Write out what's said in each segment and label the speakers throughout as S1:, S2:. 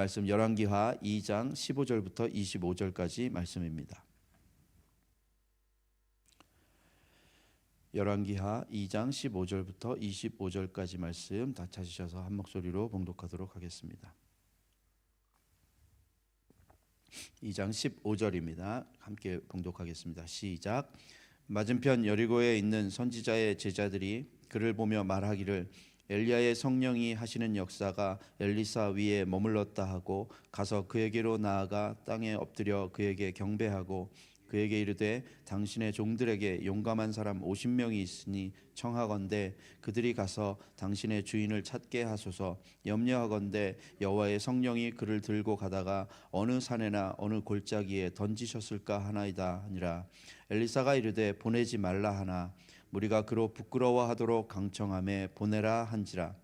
S1: 말씀 열왕기하 2장 15절부터 25절까지 말씀입니다. 열왕기하 2장 15절부터 25절까지 말씀 다 찾으셔서 한 목소리로 봉독하도록 하겠습니다. 2장 15절입니다. 함께 봉독하겠습니다. 시작. 맞은편 여리고에 있는 선지자의 제자들이 그를 보며 말하기를 엘리야의 성령이 하시는 역사가 엘리사 위에 머물렀다 하고 가서 그에게로 나아가 땅에 엎드려 그에게 경배하고 그에게 이르되 당신의 종들에게 용감한 사람 50명이 있으니 청하건대 그들이 가서 당신의 주인을 찾게 하소서. 염려하건대 여호와의 성령이 그를 들고 가다가 어느 산에나 어느 골짜기에 던지셨을까 하나이다 하니라. 엘리사가 이르되 보내지 말라 하나 무리가 그로 부끄러워하도록 강청함에 보내라 한지라.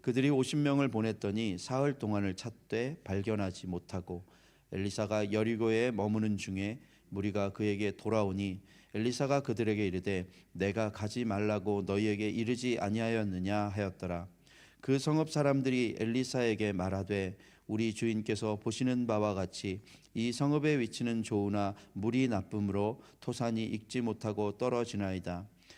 S1: 그들이 50명을 보냈더니 사흘 동안을 찾되 발견하지 못하고 엘리사가 여리고에 머무는 중에 무리가 그에게 돌아오니 엘리사가 그들에게 이르되 내가 가지 말라고 너희에게 이르지 아니하였느냐 하였더라. 그 성읍 사람들이 엘리사에게 말하되 우리 주인께서 보시는 바와 같이 이 성읍의 위치는 좋으나 물이 나쁨으로 토산이 익지 못하고 떨어지나이다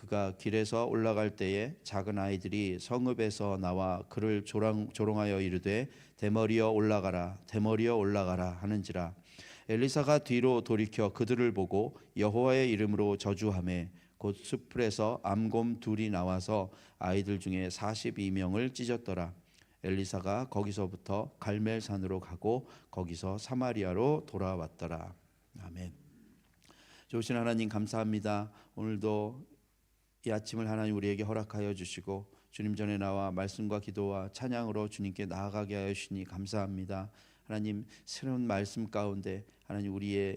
S1: 그가 길에서 올라갈 때에 작은 아이들이 성읍에서 나와 그를 조롱, 조롱하여 이르되 대머리여 올라가라 대머리여 올라가라 하는지라. 엘리사가 뒤로 돌이켜 그들을 보고 여호와의 이름으로 저주하매 곧 숲풀에서 암곰 둘이 나와서 아이들 중에 42명을 찢었더라. 엘리사가 거기서부터 갈멜산으로 가고 거기서 사마리아로 돌아왔더라. 아멘. 좋으신 하나님 감사합니다. 오늘도 이 아침을 하나님 우리에게 허락하여 주시고 주님 전에 나와 말씀과 기도와 찬양으로 주님께 나아가게 하여 주시니 감사합니다. 하나님 새로운 말씀 가운데 하나님 우리의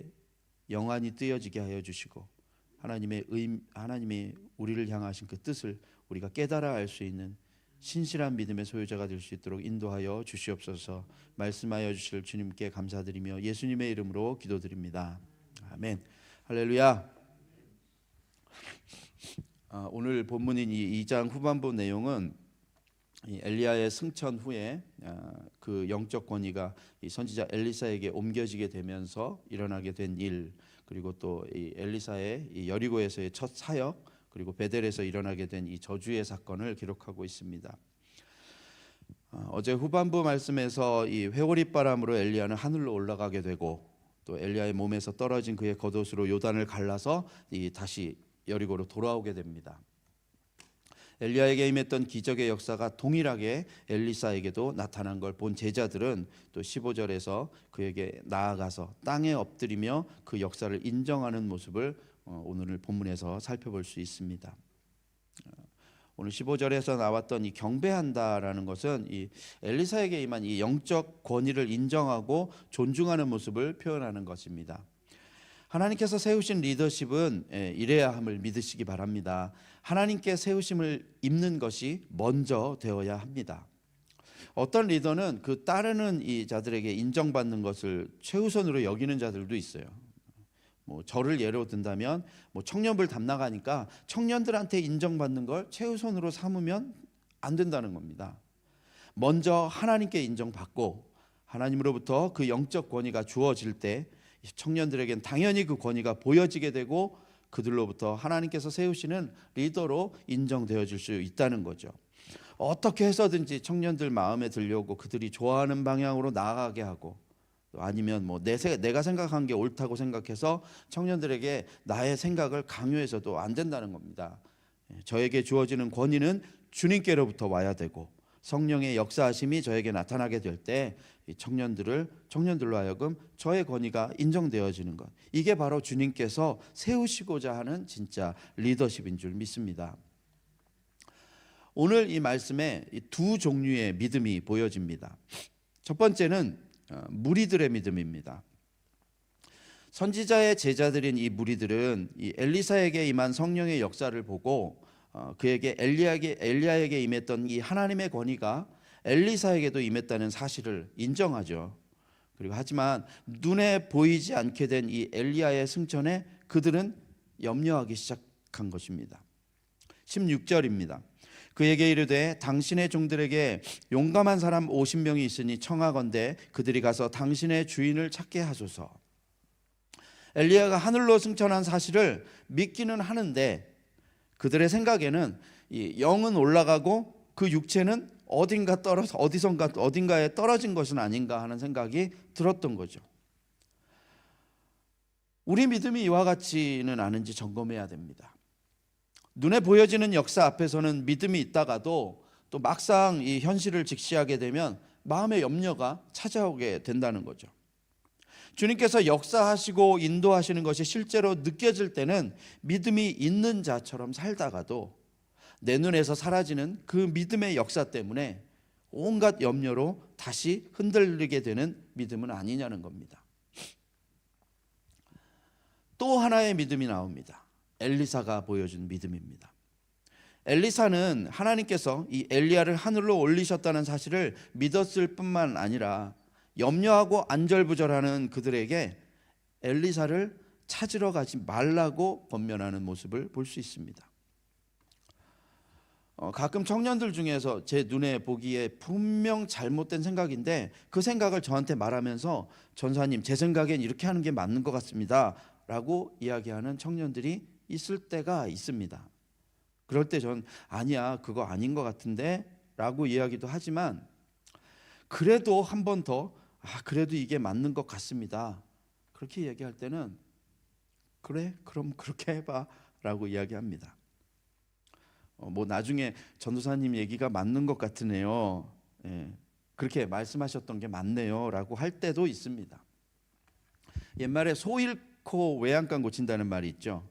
S1: 영안이 뜨여지게 하여 주시고 하나님의 의 하나님의 우리를 향하신 그 뜻을 우리가 깨달아 알 수 있는 신실한 믿음의 소유자가 될 수 있도록 인도하여 주시옵소서. 말씀하여 주실 주님께 감사드리며 예수님의 이름으로 기도드립니다. 아멘. 할렐루야. 아, 오늘 본문인 이 2장 후반부 내용은 이 엘리야의 승천 후에 아, 그 영적 권위가 이 선지자 엘리사에게 옮겨지게 되면서 일어나게 된 일 그리고 또이 엘리사의 이 여리고에서의 첫 사역 그리고 베델에서 일어나게 된 이 저주의 사건을 기록하고 있습니다. 아, 어제 후반부 말씀에서 이 회오리 바람으로 엘리야는 하늘로 올라가게 되고 또 엘리야의 몸에서 떨어진 그의 겉옷으로 요단을 갈라서 이 다시 여리고로 돌아오게 됩니다. 엘리야에게 임했던 기적의 역사가 동일하게 엘리사에게도 나타난 걸 본 제자들은 또 15절에서 그에게 나아가서 땅에 엎드리며 그 역사를 인정하는 모습을 어, 오늘 본문에서 살펴볼 수 있습니다. 어, 오늘 15절에서 나왔던 이 경배한다라는 것은 이 엘리사에게 임한 이 영적 권위를 인정하고 존중하는 모습을 표현하는 것입니다. 하나님께서 세우신 리더십은 예, 이래야 함을 믿으시기 바랍니다. 하나님께 세우심을 입는 것이 먼저 되어야 합니다. 어떤 리더는 그 따르는 이 자들에게 인정받는 것을 최우선으로 여기는 자들도 있어요. 뭐 저를 예로 든다면 뭐 청년부 담당하니까 청년들한테 인정받는 걸 최우선으로 삼으면 안 된다는 겁니다. 먼저 하나님께 인정받고 하나님으로부터 그 영적 권위가 주어질 때 청년들에겐 당연히 그 권위가 보여지게 되고 그들로부터 하나님께서 세우시는 리더로 인정되어질 수 있다는 거죠. 어떻게 해서든지 청년들 마음에 들려고 그들이 좋아하는 방향으로 나아가게 하고 아니면 뭐 내, 내가 생각한 게 옳다고 생각해서 청년들에게 나의 생각을 강요해서도 안 된다는 겁니다. 예, 저에게 주어지는 권위는 주님께로부터 와야 되고 성령의 역사하심이 저에게 나타나게 될 때 청년들을 청년들로 하여금 저의 권위가 인정되어지는 것 이게 바로 주님께서 세우시고자 하는 진짜 리더십인 줄 믿습니다. 오늘 이 말씀에 두 종류의 믿음이 보여집니다. 첫 번째는 어, 무리들의 믿음입니다. 선지자의 제자들인 이 무리들은 이 엘리사에게 임한 성령의 역사를 보고 어, 그에게 엘리야에게 엘리야에게 임했던 이 하나님의 권위가 엘리사에게도 임했다는 사실을 인정하죠. 그리고 하지만 눈에 보이지 않게 된 이 엘리야의 승천에 그들은 염려하기 시작한 것입니다. 16절입니다. 그에게 이르되 당신의 종들에게 용감한 사람 50명이 있으니 청하건대 그들이 가서 당신의 주인을 찾게 하소서. 엘리야가 하늘로 승천한 사실을 믿기는 하는데 그들의 생각에는 이 영은 올라가고 그 육체는 어딘가 떨어서 어디선가 어딘가에 떨어진 것은 아닌가 하는 생각이 들었던 거죠. 우리 믿음이 이와 같지는 않은지 점검해야 됩니다. 눈에 보여지는 역사 앞에서는 믿음이 있다가도 또 막상 이 현실을 직시하게 되면 마음의 염려가 찾아오게 된다는 거죠. 주님께서 역사하시고 인도하시는 것이 실제로 느껴질 때는 믿음이 있는 자처럼 살다가도 내 눈에서 사라지는 그 믿음의 역사 때문에 온갖 염려로 다시 흔들리게 되는 믿음은 아니냐는 겁니다. 또 하나의 믿음이 나옵니다. 엘리사가 보여준 믿음입니다. 엘리사는 하나님께서 이 엘리야를 하늘로 올리셨다는 사실을 믿었을 뿐만 아니라 염려하고 안절부절하는 그들에게 엘리사를 찾으러 가지 말라고 권면하는 모습을 볼 수 있습니다. 어, 가끔 청년들 중에서 제 눈에 보기에 분명 잘못된 생각인데 그 생각을 저한테 말하면서 전사님 제 생각엔 이렇게 하는 게 맞는 것 같습니다 라고 이야기하는 청년들이 있을 때가 있습니다. 그럴 때 전 아니야 그거 아닌 것 같은데 라고 이야기도 하지만 그래도 한 번 더 아, 그래도 이게 맞는 것 같습니다. 그렇게 얘기할 때는 그래 그럼 그렇게 해봐 라고 이야기합니다. 어, 뭐 나중에 전도사님 얘기가 맞는 것 같으네요. 예, 그렇게 말씀하셨던 게 맞네요라고 할 때도 있습니다. 옛말에 소 잃고 외양간 고친다는 말이 있죠.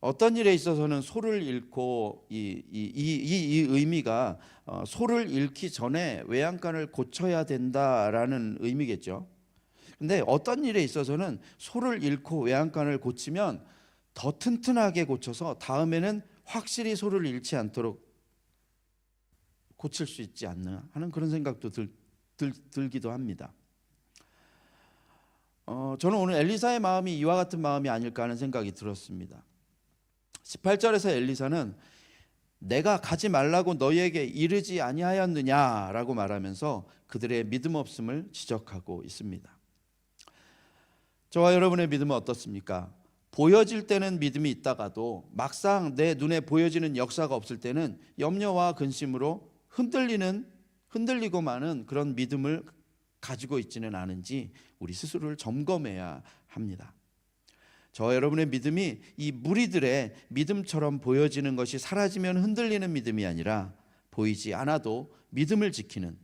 S1: 어떤 일에 있어서는 소를 잃고 이, 이, 이, 의미가 어, 소를 잃기 전에 외양간을 고쳐야 된다라는 의미겠죠. 근데 어떤 일에 있어서는 소를 잃고 외양간을 고치면 더 튼튼하게 고쳐서 다음에는 확실히 소를 잃지 않도록 고칠 수 있지 않나 하는 그런 생각도 들, 들, 들 기도 합니다. 어, 저는 오늘 엘리사의 마음이 이와 같은 마음이 아닐까 하는 생각이 들었습니다. 18절에서 엘리사는 내가 가지 말라고 너희에게 이르지 아니하였느냐라고 말하면서 그들의 믿음 없음을 지적하고 있습니다. 저와 여러분의 믿음은 어떻습니까? 보여질 때는 믿음이 있다가도 막상 내 눈에 보여지는 역사가 없을 때는 염려와 근심으로 흔들리는 흔들리고 마는 그런 믿음을 가지고 있지는 않은지 우리 스스로를 점검해야 합니다. 저 여러분의 믿음이 이 무리들의 믿음처럼 보여지는 것이 사라지면 흔들리는 믿음이 아니라 보이지 않아도 믿음을 지키는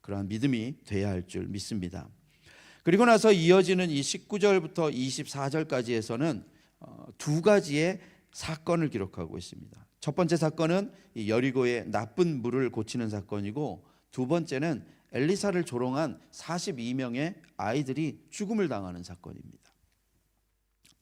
S1: 그러한 믿음이 돼야 할 줄 믿습니다. 그리고 나서 이어지는 이 19절부터 24절까지에서는 어, 두 가지의 사건을 기록하고 있습니다. 첫 번째 사건은 이 여리고의 나쁜 물을 고치는 사건이고 두 번째는 엘리사를 조롱한 42명의 아이들이 죽음을 당하는 사건입니다.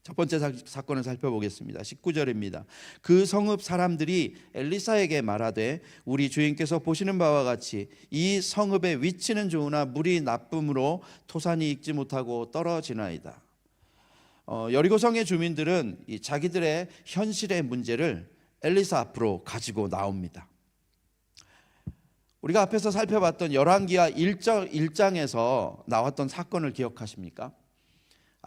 S1: 첫 번째 사, 건을 살펴보겠습니다. 19절입니다. 그 성읍 사람들이 엘리사에게 말하되 우리 주인께서 보시는 바와 같이 이 성읍의 위치는 좋으나 물이 나쁨으로 토산이 익지 못하고 떨어지나이다. 어, 여리고성의 주민들은 이 자기들의 현실의 문제를 엘리사 앞으로 가지고 나옵니다. 우리가 앞에서 살펴봤던 열왕기하 1장에서 나왔던 사건을 기억하십니까?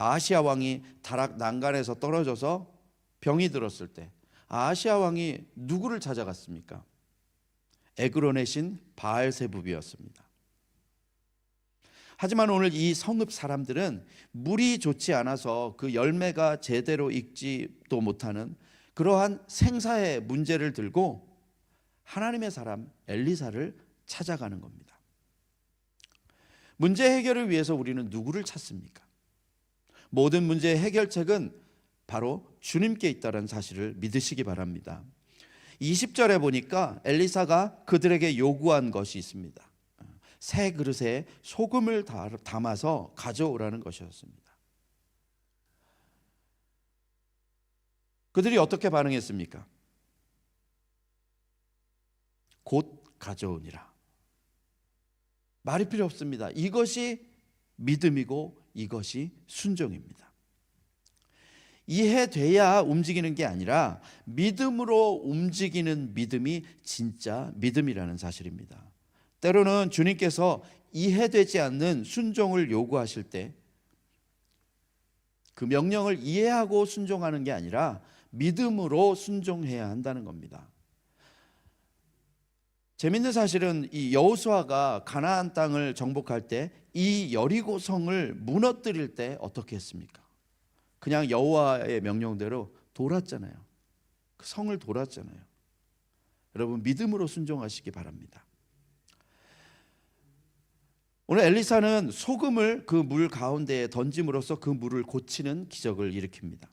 S1: 아시아 왕이 다락 난간에서 떨어져서 병이 들었을 때 아시아 왕이 누구를 찾아갔습니까? 에그론의 신 바알세부비였습니다. 하지만 오늘 이 성읍 사람들은 물이 좋지 않아서 그 열매가 제대로 익지도 못하는 그러한 생사의 문제를 들고 하나님의 사람 엘리사를 찾아가는 겁니다. 문제 해결을 위해서 우리는 누구를 찾습니까? 모든 문제의 해결책은 바로 주님께 있다는 사실을 믿으시기 바랍니다. 20절에 보니까 엘리사가 그들에게 요구한 것이 있습니다. 새 그릇에 소금을 담아서 가져오라는 것이었습니다. 그들이 어떻게 반응했습니까? 곧 가져오니라. 말이 필요 없습니다. 이것이 믿음이고 이것이 순종입니다. 이해돼야 움직이는 게 아니라 믿음으로 움직이는 믿음이 진짜 믿음이라는 사실입니다. 때로는 주님께서 이해되지 않는 순종을 요구하실 때 그 명령을 이해하고 순종하는 게 아니라 믿음으로 순종해야 한다는 겁니다. 재밌는 사실은 이 여호수아가 가나안 땅을 정복할 때 이 여리고 성을 무너뜨릴 때 어떻게 했습니까? 그냥 여호와의 명령대로 돌았잖아요. 그 성을 돌았잖아요. 여러분 믿음으로 순종하시기 바랍니다. 오늘 엘리사는 소금을 그 물 가운데에 던짐으로써 그 물을 고치는 기적을 일으킵니다.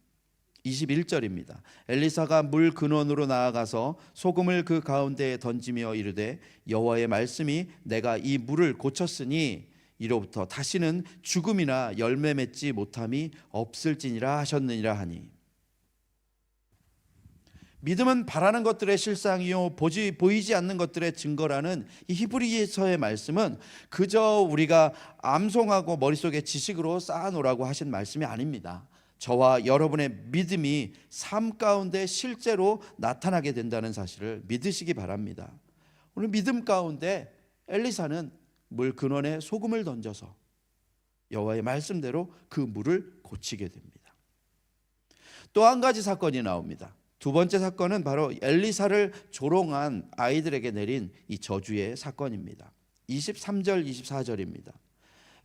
S1: 21절입니다. 엘리사가 물 근원으로 나아가서 소금을 그 가운데에 던지며 이르되 여호와의 말씀이 내가 이 물을 고쳤으니 이로부터 다시는 죽음이나 열매 맺지 못함이 없을지니라 하셨느니라 하니 믿음은 바라는 것들의 실상이요 보지 보이지 않는 것들의 증거라는 이 히브리서의 말씀은 그저 우리가 암송하고 머릿속에 지식으로 쌓아 놓으라고 하신 말씀이 아닙니다. 저와 여러분의 믿음이 삶 가운데 실제로 나타나게 된다는 사실을 믿으시기 바랍니다. 오늘 믿음 가운데 엘리사는 물 근원에 소금을 던져서 여호와의 말씀대로 그 물을 고치게 됩니다. 또 한 가지 사건이 나옵니다. 두 번째 사건은 바로 엘리사를 조롱한 아이들에게 내린 이 저주의 사건입니다. 23절 24절입니다.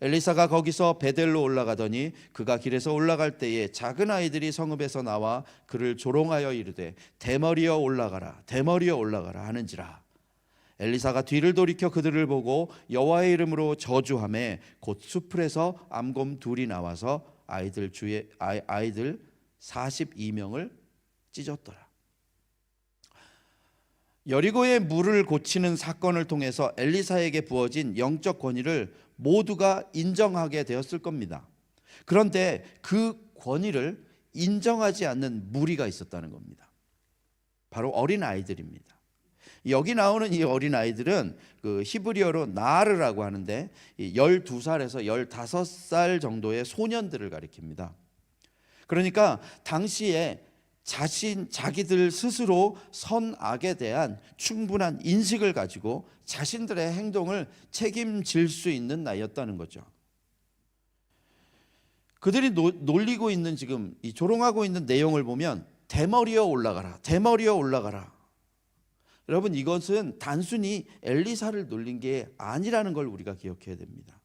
S1: 엘리사가 거기서 베델로 올라가더니 그가 길에서 올라갈 때에 작은 아이들이 성읍에서 나와 그를 조롱하여 이르되 대머리여 올라가라 대머리여 올라가라 하는지라 엘리사가 뒤를 돌이켜 그들을 보고 여호와의 이름으로 저주함에 곧 수풀에서 암곰 둘이 나와서 아이들 주의 아이, 아이들 42명을 찢었더라. 여리고의 물을 고치는 사건을 통해서 엘리사에게 부어진 영적 권위를 모두가 인정하게 되었을 겁니다. 그런데 그 권위를 인정하지 않는 무리가 있었다는 겁니다. 바로 어린 아이들입니다. 여기 나오는 이 어린 아이들은 그 히브리어로 나르라고 하는데 12살에서 15살 정도의 소년들을 가리킵니다. 그러니까 당시에 자신 자기들 스스로 선악에 대한 충분한 인식을 가지고 자신들의 행동을 책임질 수 있는 나이였다는 거죠. 그들이 노, 놀리고 있는 지금 이 조롱하고 있는 내용을 보면 대머리여 올라가라. 대머리여 올라가라. 여러분 이것은 단순히 엘리사를 놀린 게 아니라는 걸 우리가 기억해야 됩니다.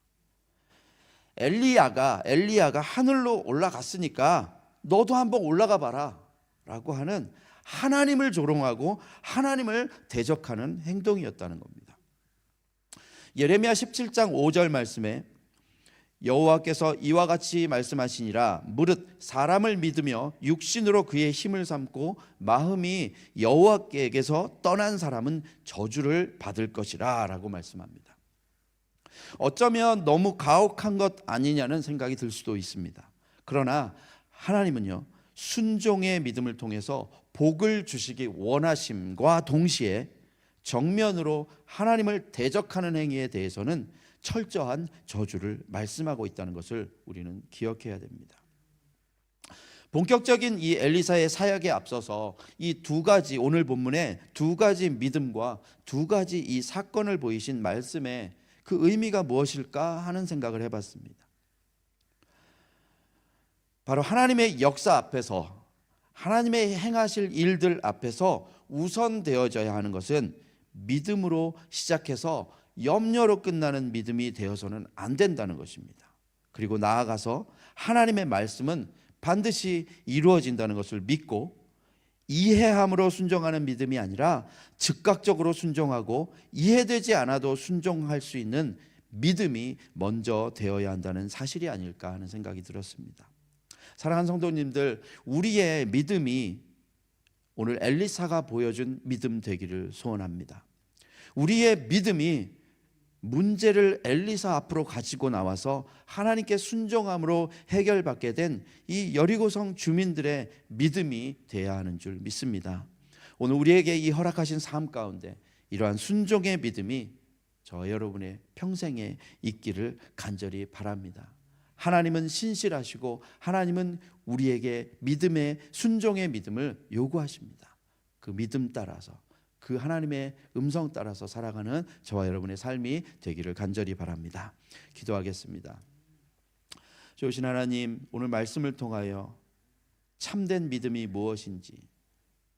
S1: 엘리야가 엘리야가 하늘로 올라갔으니까 너도 한번 올라가 봐라. 라고 하는 하나님을 조롱하고 하나님을 대적하는 행동이었다는 겁니다. 예레미야 17장 5절 말씀에 여호와께서 이와 같이 말씀하시니라 무릇 사람을 믿으며 육신으로 그의 힘을 삼고 마음이 여호와께서 떠난 사람은 저주를 받을 것이라라고 말씀합니다. 어쩌면 너무 가혹한 것 아니냐는 생각이 들 수도 있습니다. 그러나 하나님은요 순종의 믿음을 통해서 복을 주시기 원하심과 동시에 정면으로 하나님을 대적하는 행위에 대해서는 철저한 저주를 말씀하고 있다는 것을 우리는 기억해야 됩니다. 본격적인 이 엘리사의 사역에 앞서서 이 두 가지 오늘 본문에 두 가지 믿음과 두 가지 이 사건을 보이신 말씀의 그 의미가 무엇일까 하는 생각을 해봤습니다. 바로 하나님의 역사 앞에서 하나님의 행하실 일들 앞에서 우선되어져야 하는 것은 믿음으로 시작해서 염려로 끝나는 믿음이 되어서는 안 된다는 것입니다. 그리고 나아가서 하나님의 말씀은 반드시 이루어진다는 것을 믿고 이해함으로 순종하는 믿음이 아니라 즉각적으로 순종하고 이해되지 않아도 순종할 수 있는 믿음이 먼저 되어야 한다는 사실이 아닐까 하는 생각이 들었습니다. 사랑하는 성도님들, 우리의 믿음이 오늘 엘리사가 보여준 믿음 되기를 소원합니다. 우리의 믿음이 문제를 엘리사 앞으로 가지고 나와서 하나님께 순종함으로 해결받게 된 이 여리고성 주민들의 믿음이 돼야 하는 줄 믿습니다. 오늘 우리에게 이 허락하신 삶 가운데 이러한 순종의 믿음이 저 여러분의 평생에 있기를 간절히 바랍니다. 하나님은 신실하시고 하나님은 우리에게 믿음의 순종의 믿음을 요구하십니다. 그 믿음 따라서 그 하나님의 음성 따라서 살아가는 저와 여러분의 삶이 되기를 간절히 바랍니다. 기도하겠습니다. 좋으신 하나님, 오늘 말씀을 통하여 참된 믿음이 무엇인지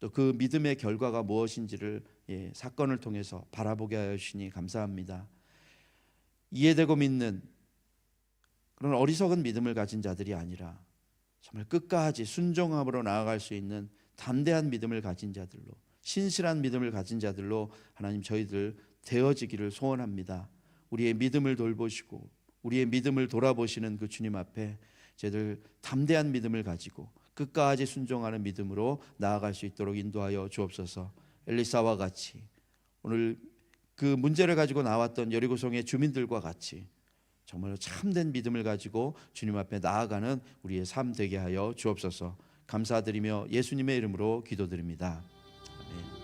S1: 또 그 믿음의 결과가 무엇인지를 예, 사건을 통해서 바라보게 하여 주시니 감사합니다. 이해되고 믿는 그런 어리석은 믿음을 가진 자들이 아니라 정말 끝까지 순종함으로 나아갈 수 있는 담대한 믿음을 가진 자들로 신실한 믿음을 가진 자들로 하나님 저희들 되어지기를 소원합니다. 우리의 믿음을 돌보시고 우리의 믿음을 돌아보시는 그 주님 앞에 저희들 담대한 믿음을 가지고 끝까지 순종하는 믿음으로 나아갈 수 있도록 인도하여 주옵소서. 엘리사와 같이 오늘 그 문제를 가지고 나왔던 여리고성의 주민들과 같이 정말로 참된 믿음을 가지고 주님 앞에 나아가는 우리의 삶 되게 하여 주옵소서. 감사드리며 예수님의 이름으로 기도드립니다.